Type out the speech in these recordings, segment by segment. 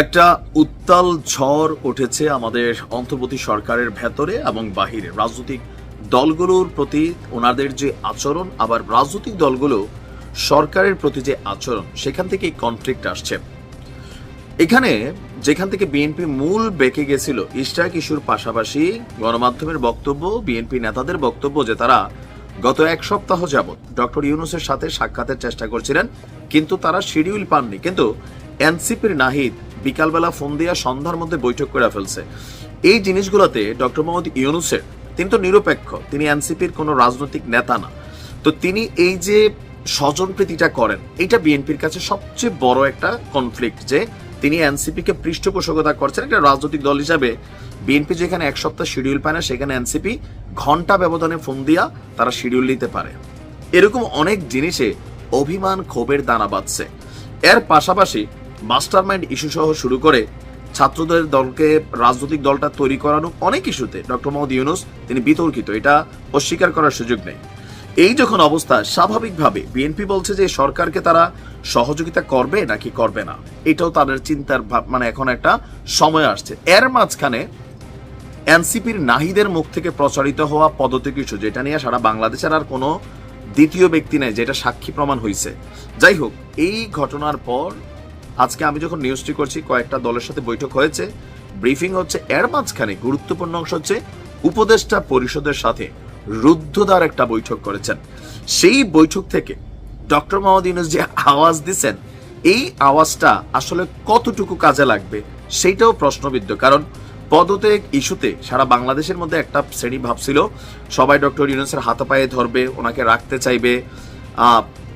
একটা উত্তাল ঝড় উঠেছে আমাদের অন্তর্বর্তী সরকারের ভেতরে এবং বাহিরে। রাজনৈতিক দলগুলোর প্রতি ওনাদের যে আচরণ, আবার রাজনৈতিক দলগুলো সরকারের প্রতি যে আচরণ, সেখান থেকে এই কনফ্লিক্ট আসছে। এখানে যেখান থেকে বিএনপি মূল বেঁকে গেছিল ইশরাক ইস্যুর পাশাপাশি গণমাধ্যমের বক্তব্য বিএনপি নেতাদের বক্তব্য যে তারা গত এক সপ্তাহ যাবৎ ডক্টর ইউনুসের সাথে সাক্ষাতের চেষ্টা করছিলেন, কিন্তু তারা শিডিউল পাননি। কিন্তু এনসিপির নাহিদ বিকালবেলা ফোন দিয়া সন্ধ্যার মধ্যে বৈঠক করে ফেলছে। এই জিনিসগুলোতে ডক্টর মোহাম্মদ ইউনুসের, তিনি তো নিরপেক্ষ, তিনি এনসিপির কোনো রাজনৈতিক নেতা না। তো তিনি এই যে স্বজনপ্রীতিটা করেন এটা বিএনপির কাছে সবচেয়ে বড় একটা কনফ্লিক্ট যে তিনি এনসিপিকে পৃষ্ঠপোষকতা করছেন একটা রাজনৈতিক দল হিসাবে। বিএনপি যেখানে এক সপ্তাহ শিডিউল পায় না, সেখানে এনসিপি ঘণ্টা ব্যবধানে ফোন দিয়া তারা শিডিউল নিতে পারে। এরকম অনেক জিনিসে অভিমান ক্ষোভের দানা বাঁধছে। এর পাশাপাশি মাস্টার মাইন্ড ইস্যু সহ শুরু করে ছাত্রদের দলকে, রাজনৈতিক দলটা তৈরি করানো অনেক ইস্যুতে ডক্টর মোহাম্মদ ইউনুস, তিনি বিতর্কিত। এটা অস্বীকার করার সুযোগ নেই। এই যখন অবস্থা, স্বাভাবিকভাবে বিএনপি বলছে যে সরকারকে তারা সহযোগিতা করবে নাকি করবে না? এটাও তাদের চিন্তার মানে এখন একটা সময় আসছে। এর মাঝখানে এনসিপির নাহিদের মুখ থেকে প্রচারিত হওয়া পদত্যাগ ইস্যু, যেটা নিয়ে সারা বাংলাদেশের আর কোনো দ্বিতীয় ব্যক্তি নেই, যেটা সাক্ষী প্রমাণ হয়েছে যাই হোক, এই ঘটনার পর আজকে আমি যখন নিউজটি করছি, কয়েকটা দলের সাথে বৈঠক হয়েছে। ব্রিফিং হচ্ছে, এর মাঝখানে গুরুত্বপূর্ণ অংশ হচ্ছে উপদেষ্টা পরিষদের সাথে রুদ্ধদ্বার একটা বৈঠক করেছেন। সেই বৈঠক থেকে ডক্টর মোহাম্মদ ইউনুস যে আওয়াজ দিচ্ছেন এই আওয়াজটা আসলে কতটুকু কাজে লাগবে সেইটাও প্রশ্নবিদ্ধ। কারণ পদত্যাগ ইস্যুতে সারা বাংলাদেশের মধ্যে একটা শ্রেণি ভাবছিল সবাই ডক্টর ইউনুসের হাতে পায়ে ধরবে, ওনাকে রাখতে চাইবে।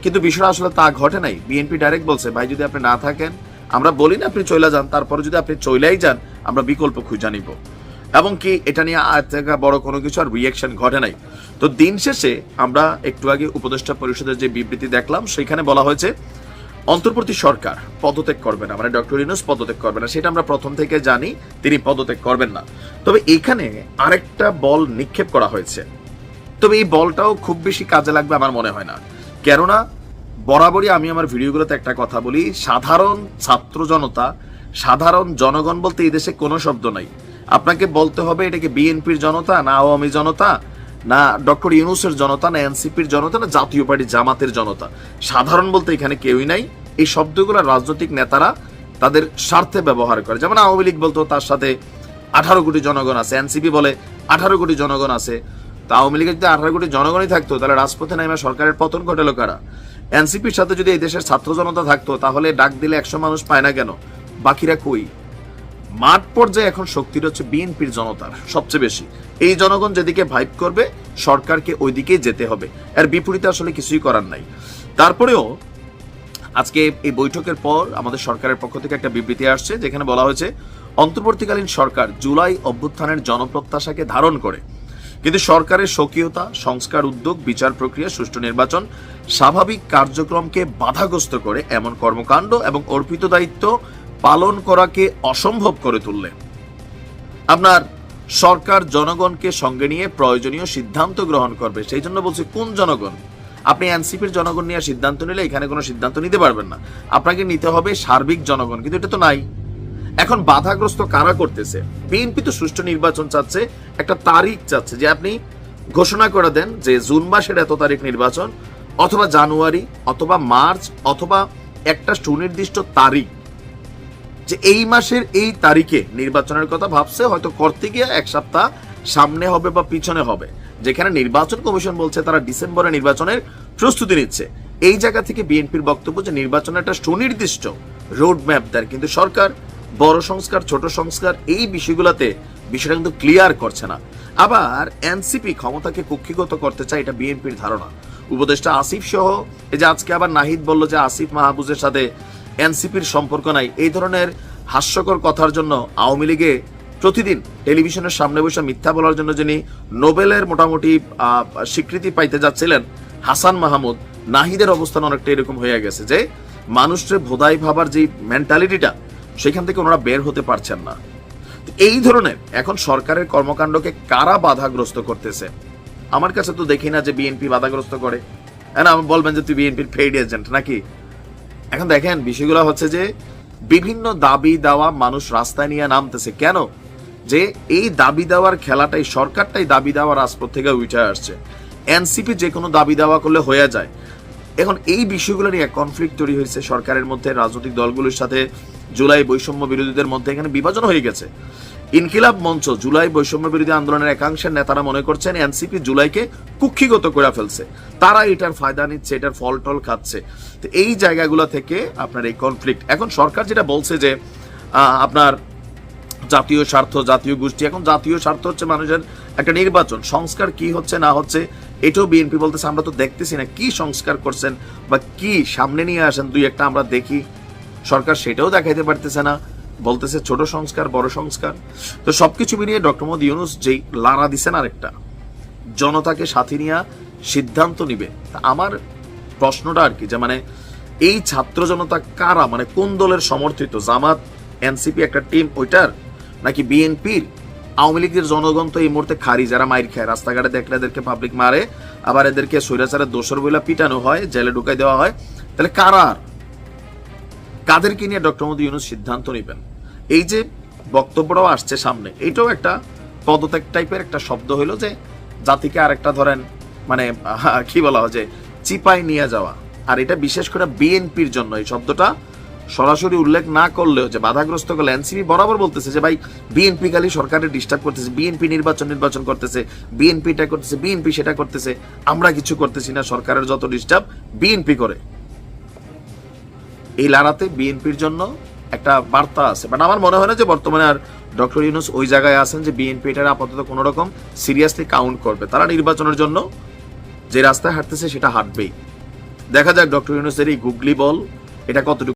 কিন্তু বিষয়টা আসলে তা ঘটে নাই। বিএনপি ডাইরেক্ট বলছে, ভাই, যদি আপনি না থাকেন, আমরা বলি না আপনি চলে যান, তারপরে যদি আপনি চলেই যান, আমরা বিকল্প খুঁজে নিব। এবং কি এটা নিয়ে আর থেকে বড় কোনো কিছু আর রিয়াকশন ঘটে নাই। তো দিন শেষে আমরা একটু আগে উপদেষ্টা পরিষদের যে বিবৃতি দেখলাম, সেখানে বলা হয়েছে, অন্তর্বর্তী সরকার পদত্যাগ করবে না। মানে ডক্টর ইউনুস পদত্যাগ করবে না, সেটা আমরা প্রথম থেকে জানি, তিনি পদত্যাগ করবেন না। তবে এখানে আরেকটা বল নিক্ষেপ করা হয়েছে। তবে এই বলটাও খুব বেশি কাজে লাগবে আমার মনে হয় না। কেননা বরাবরই আমি আমার ভিডিওগুলোতে একটা কথা বলি, সাধারণ ছাত্র জনতা, সাধারণ জনগণ বলতে এই দেশে কোনো শব্দ নাই। আপনাকে বলতে হবে এটাকে বিএনপির জনতা, না আওয়ামী জনতা, না ডক্টর ইউনুসের জনতা, না এনসিপির জনতা, না জাতীয় পার্টি জামাতের জনতা। সাধারণ বলতে এখানে কেউই নাই। এই শব্দগুলো রাজনৈতিক নেতারা তাদের স্বার্থে ব্যবহার করে। যেমন আওয়ামী লীগ বলতো, তার সাথে আঠারো কোটি জনগণ আছে। এনসিপি বলে আঠারো কোটি জনগণ আছে। তা আওয়ামী লীগের যদি আঠারো কোটি জনগণই থাকতো, তাহলে রাজপথে নেমে সরকারের পতন ঘটালো কারা? এনসিপির সাথে যদি এই দেশের ছাত্র জনতা থাকতো, তাহলে ডাক দিলে একশো মানুষ পায় না কেন? বাকিরা কই? মাঠ পর্যায়ে এখন শক্তির হচ্ছে বিএনপির জনতার, সবচেয়ে বেশি। এই জনগণ যেদিকে ভাইব করবে, সরকারকে ওইদিকেই যেতে হবে। এর বিপরীতে আসলে কিছুই করার নাই। তারপরেও আজকে এই বৈঠকের পর আমাদের সরকারের পক্ষ থেকে একটা বিবৃতি আসছে, যেখানে বলা হয়েছে, অন্তর্বর্তীকালীন সরকার জুলাই অভ্যুত্থানের জনপ্রত্যাশাকে ধারণ করে। কিন্তু সরকারের স্বকীয়তা, সংস্কার উদ্যোগ, বিচার প্রক্রিয়া, সুষ্ঠু নির্বাচন স্বাভাবিক কার্যক্রমকে বাধাগ্রস্ত করে এমন কর্মকাণ্ড এবং অর্পিত দায়িত্ব পালন করাকে অসম্ভব করে তুললে। আপনার সরকার জনগণকে সঙ্গে নিয়ে প্রয়োজনীয় সিদ্ধান্ত গ্রহণ করবে। সেই জন্য বলছি, কোন জনগণ? আপনি এনসিপির জনগণ নিয়ে সিদ্ধান্ত নিলে এখানে কোনো সিদ্ধান্ত নিতে পারবেন না। আপনাকে নিতে হবে সার্বিক জনগণ, কিন্তু এটা তো নাই। এখন বাধাগ্রস্ত কারা করতেছে? বিএনপি তো সুষ্ঠু নির্বাচন চাচ্ছে, একটা তারিখ চাচ্ছে যে আপনি ঘোষণা করে দেন যে জুন মাসের এত তারিখ নির্বাচন, অথবা জানুয়ারি, অথবা মার্চ, অথবা একটা সুনির্দিষ্ট তারিখ। যে এই মাসের এই তারিখে নির্বাচনের কথা ভাবছে, হয়তো করতে গিয়ে এক সপ্তাহ সামনে হবে বা পিছনে হবে। যেখানে নির্বাচন কমিশন বলছে তারা ডিসেম্বরে নির্বাচনের প্রস্তুতি নিচ্ছে। এই জায়গা থেকে বিএনপির বক্তব্য যে নির্বাচনের একটা সুনির্দিষ্ট রোড ম্যাপ দেয়, কিন্তু সরকার বড় সংস্কার, ছোট সংস্কার, এই বিষয়গুলোতে বিষয়টা কিন্তু ক্লিয়ার করছে না। আবার এনসিপি ক্ষমতাকে কক্ষিগত করতে চায়, এটা বিএনপির ধারণা। উপদেষ্টা আসিফ সহ, এই যে আজকে আবার নাহিদ বলল যে আসিফ মাহবুজের সাথে এনসিপির সম্পর্ক নাই, এই ধরনের হাস্যকর কথার জন্য আওয়ামী লীগে প্রতিদিন টেলিভিশনের সামনে বসে মিথ্যা বলার জন্য যিনি নোবেলের মোটামুটি স্বীকৃতি পাইতে যাচ্ছিলেন, হাসান মাহমুদ, নাহিদের অবস্থান অনেকটা এরকম হয়ে গেছে যে মানুষের ভোদাই ভাবার যে মেন্টালিটিটা সেখান থেকে ওনারা বের হতে পারছেন না। এই ধরনের এখন সরকারের কর্মকাণ্ডকে কারা বাধাগ্রস্ত করতেছে? আমার কাছে তো দেখি না যে বিএনপি বাধাগ্রস্ত করে। হ্যাঁ না, বলবেন যে তুই বিএনপির ফেড এজেন্ট নাকি? এখন দেখেন, বিষয়গুলো হচ্ছে যে বিভিন্ন দাবি দেওয়া মানুষ রাস্তায় নিয়ে নামতেছে। কেন? যে এই দাবি দেওয়ার খেলাটাই, সরকারটাই দাবি দেওয়ার রাজপথ থেকে উঠে আসছে। এনসিপি যে কোনো দাবি দেওয়া করলে হয়ে যায়। এখন এই বিষয়গুলো নিয়ে কনফ্লিক্ট তৈরি হয়েছে সরকারের মধ্যে, রাজনৈতিক দলগুলোর সাথে জুলাই বৈষম্য বিরোধীদের মধ্যে এখানে বিভাজন হয়ে গেছে। ইনকিলাব মঞ্চ জুলাই বৈষম্য বিরোধী আন্দোলনের একাংশের নেতারা মনে করছেন এনসিপি জুলাইকে কুক্ষিগত করে ফেলছে। তারা এটার ফায়দা নিচ্ছে, এটার ফল টল খাচ্ছে। তো এই জায়গাগুলো থেকে আপনার এই কনফ্লিক্ট এখন সরকার যেটা বলছে যে আপনার জাতীয় স্বার্থ, জাতীয় গোষ্ঠী, এখন জাতীয় স্বার্থ হচ্ছে মানুষের একটা নির্বাচন। সংস্কার কি হচ্ছে না হচ্ছে এটাও বিএনপি বলতেছে, আমরা তো দেখতেছি না কি সংস্কার করছেন বা কি সামনে নিয়ে আসেন। দুই একটা আমরা দেখি। সরকার সেটাও দেখাইতে পারতেছে না। বলতেছে ছোট সংস্কার, বড় সংস্কার। তো সবকিছু মিলিয়ে ডক্টর মোহাম্মদ ইউনুস যেই লারা দিছেন আরেকটা, জনতাকে সাথে নিয়ে সিদ্ধান্ত নিবে। আমার প্রশ্নটা আর কি, যে মানে এই ছাত্র জনতা কারা? মানে কোন দলের সমর্থিত? জামাত এনসিপি একটা টিম, ওইটার? নাকি বিএনপির আওয়ামী লীগের জনগণ তো এই মুহূর্তে খারি যারা মাইর খায়। রাস্তাঘাটে দেখলে এদেরকে পাবলিক মারে, আবার এদেরকে স্বৈরাচারের দোষর বইলা পিটানো হয়, জেলে ঢুকাই দেওয়া হয়। তাহলে কারার কাদেরকে নিয়ে ডক্টর মোদী ইউনুস সিদ্ধান্ত নেবেন? এই যে বক্তব্যটাও আসছে সামনে এটাও একটা পদত্যাগ টাইপের একটা শব্দ হইল যে জাতিকে আরেকটা ধরেন মানে কি বলা হয় যে চিপাই নিয়ে যাওয়া। আর এটা বিশেষ করে বিএনপির জন্য এই শব্দটা সরাসরি উল্লেখ না করলেও যে বাধাগ্রস্ত করলে এনসিপি, বরাবর বলতেছে যে, ভাই, বিএনপি খালি সরকারের ডিস্টার্ব করতেছে, বিএনপি নির্বাচন নির্বাচন করতেছে, বিএনপি এটা করতেছে, বিএনপি সেটা করতেছে, আমরা কিছু করতেছি না, সরকারের যত ডিস্টার্ব, বিএনপি করে। এই লড়াতে বিএনপির জন্য একটা বার্তা আছে। বাট আমার মনে হয় না যে বর্তমানে আর ডক্টর ইউনুস ওই জায়গায় আছেন যে বিএনপি এটার আপাতত কোনো রকম সিরিয়াসলি কাউন্ট করবে। তারা নির্বাচনের জন্য যে রাস্তায় হাঁটতেছে সেটা হাঁটবেই। দেখা যাক ডক্টর ইউনুসের এই গুগলি বল, এটা কতটুকু